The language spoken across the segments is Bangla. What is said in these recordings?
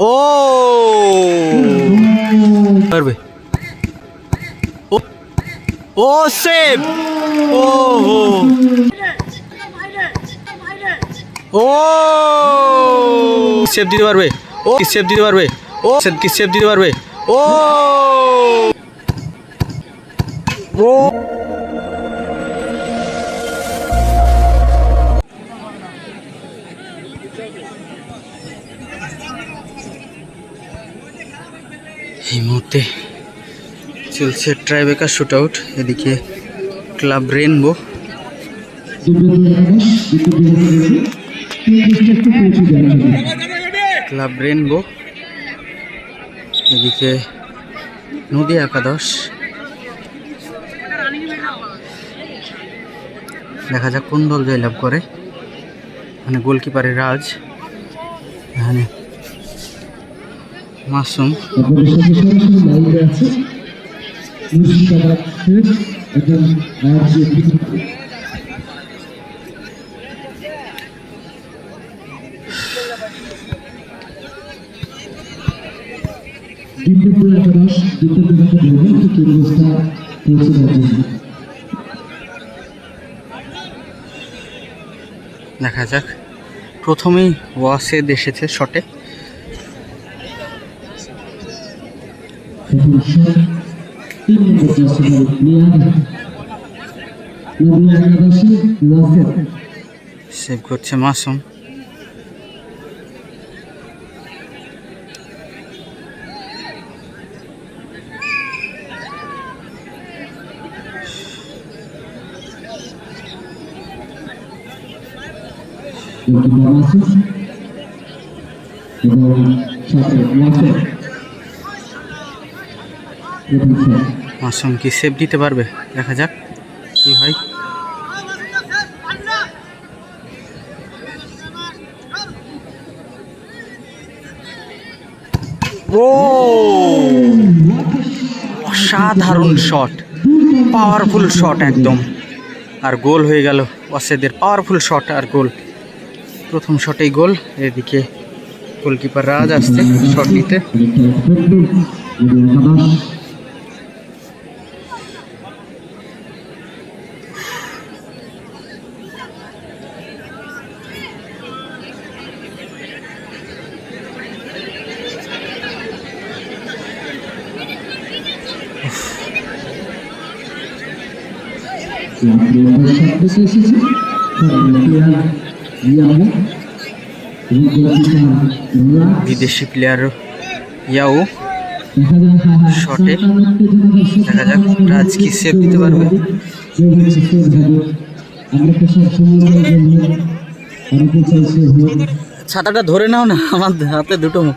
ও! পারবে। ও সেভ! ও হো ও! সেভ দিতে পারবে। ও সেভ দিতে পারবে? ও কি সেভ দিতে পারবে? ও! ও! এই মুহূর্তে চলছে ট্রাইবেকার শুট আউট এদিকে ক্লাব রেনবো ক্লাব রেনবো এদিকে নদী একাদশ। দেখা যাক কোন দল জয়লাভ করে। মানে গোলকিপারের রাজ। এখানে মাসুম। দেখা যাক। প্রথমেই ওয়াসেদ এসেছে শটে এখন শট তিন নম্বর জার্সি নিয়াদ নদী একাদশী ওয়াসেদ সেভ করছে মাসুম গোলকিপার মাসুদ এবং সাথে ওয়াসেদ মাসুম কি সেভ দিতে পারবে? দেখা যাক কি হয়। ও! অসাধারণ শট পাওয়ারফুল শট একদম। আর গোল হয়ে গেল ওয়াসেদের পাওয়ারফুল শট আর গোল। প্রথম শটেই গোল, এদিকে গোলকিপার রাজ আসছে শট নিতে। বিদেশি প্লেয়ার ইয়াও শটে। দেখা যাক রাজ কি সেভ দিতে পারবে। ছাতাটা ধরে নাও না, আমার হাতে দুটো। মুখ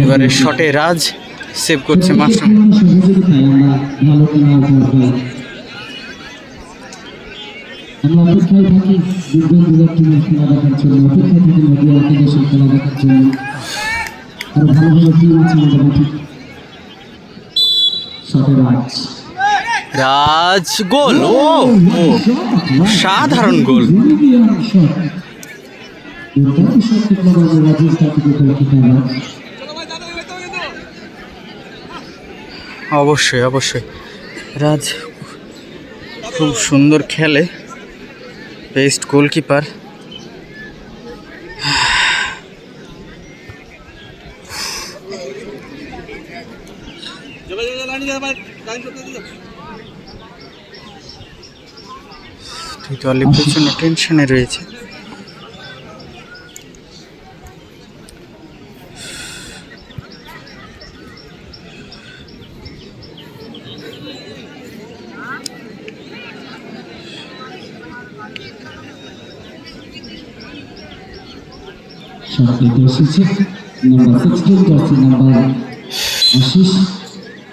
এবারে শটে রাজ সেভ করছে মাশরুম আমরা ভালো খেলা উপহার পাই আমরা অপেক্ষায় থাকি দুর্গম দুর্গা টিমের খেলা দেখার জন্য অপেক্ষায় থাকি নদী একাদশের খেলা দেখার জন্য আরও ভালো ভালো টিম আছে আমাদের মাঠে সাথে রাজ রাজ গোল। ও সাধারণ গোল। শট দেখলাম আমরা রাজেশ ঠাকুরের গোলকিপার রাজ অবশ্যই অবশ্যই। রাজ, খুব সুন্দর খেলে। বেস্ট গোলকিপার দুই দলই প্রচণ্ড টেনশনে রয়েছে।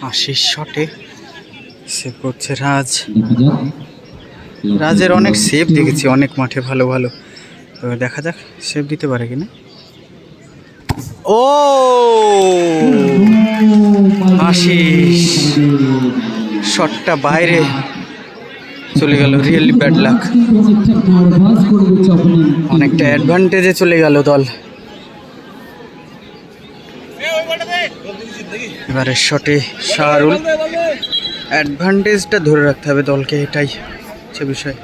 আশিস শটে সেভ করছে রাজ। রাজের অনেক সেভ দেখেছি, অনেক মাঠে ভালো ভালো। দেখা যাক সেভ দিতে পারে কিনা। ও! আশিস শটটা বাইরে চলে গেল রিয়েলি ব্যাড লাক অনেকটা অ্যাডভান্টেজে চলে গেল দল। এবারে শটে শাহরুল। অ্যাডভান্টেজটা ধরে রাখতে হবে দলকে, এটাই হচ্ছে বিষয়।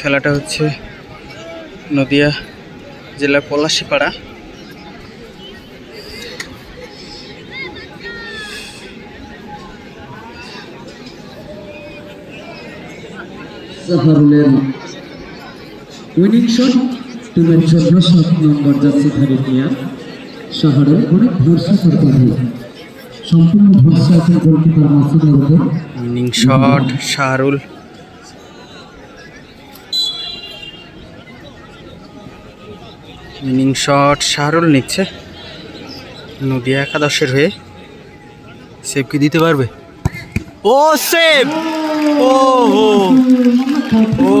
খেলাটা হচ্ছে নদিয়া জেলার পলাশিপাড়া। প্লেয়ার অনেক ভরসা করতে হবে সম্পূর্ণ ভরসা আছে গোলকিপার মাসুদের উপর winning shot Shahrul. Winning shot Shahrul নিচ্ছে। নদিয়া একাদশের হয়ে। সেভ কি দিতে পারবে? ও সেভ ও ও।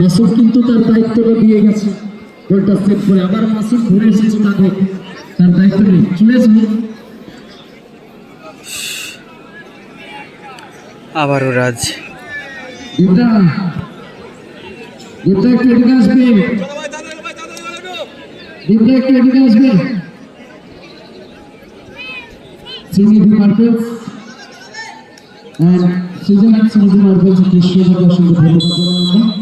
মাসুম কিন্তু তার দায়িত্বটা দিয়ে গেছে। গোলটা সেভ করে আবার মাসুম ঘুরে এসেছে তাকে। তার দায়িত্ব নেই চলে আসবে আবারও রাজ। এটা এটা একটু এদিকে আসবে? এটা একটু এদিকে আসবে? সিমি দি মার্কেট and সিজন দি মার্কেট কৃষ্ণকে অসংখ্য ধন্যবাদ। জানাই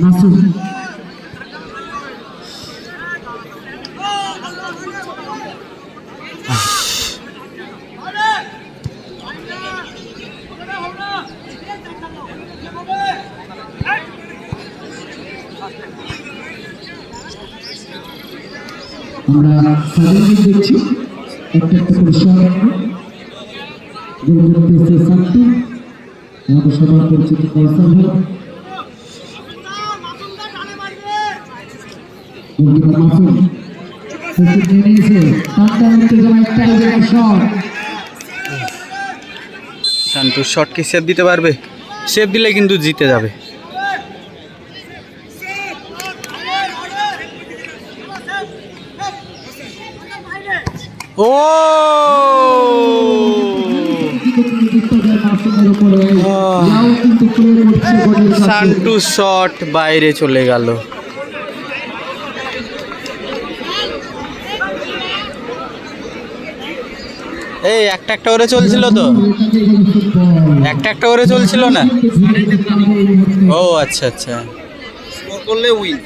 মাসুম আমরা সাধারণ দেখছি একটা একটা করে আমাদের সবার পরিচিত কৌশল গোলকিপার মাসুম সুযোগ নিয়ে নিয়েছে টানটা উত্তেজনা একটাই জায়গায় শট কি সেভ দিতে পারবে? সেভ দিলে কিন্তু জিতে যাবে। ও! সান্টু শট বাইরে চলে গেল। এই একটা একটা করে চলছিল তো। একটা একটা করে চলছিল না? ও আচ্ছা আচ্ছা। করলে উইন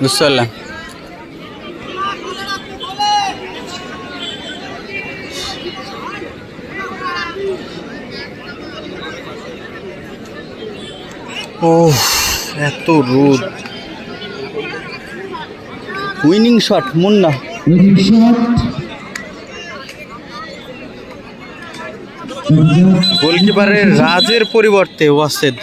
বুঝতে পারলাম। ও এত রোদ। Winning shot Munna. Winning shot গোলকিপারের রাজের পরিবর্তে ওয়াসেদ।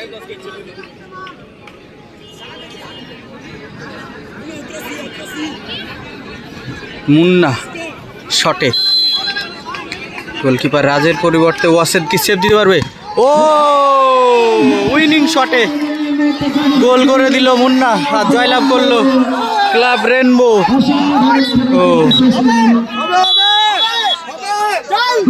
মুন্না শটে। গোলকিপার রাজের পরিবর্তে ওয়াসেদ কি সেভ দিতে পারবে? ও উইনিং শটে। গোল করে দিল মুন্না আর জয়লাভ করল ক্লাব রেনবো। ও। এই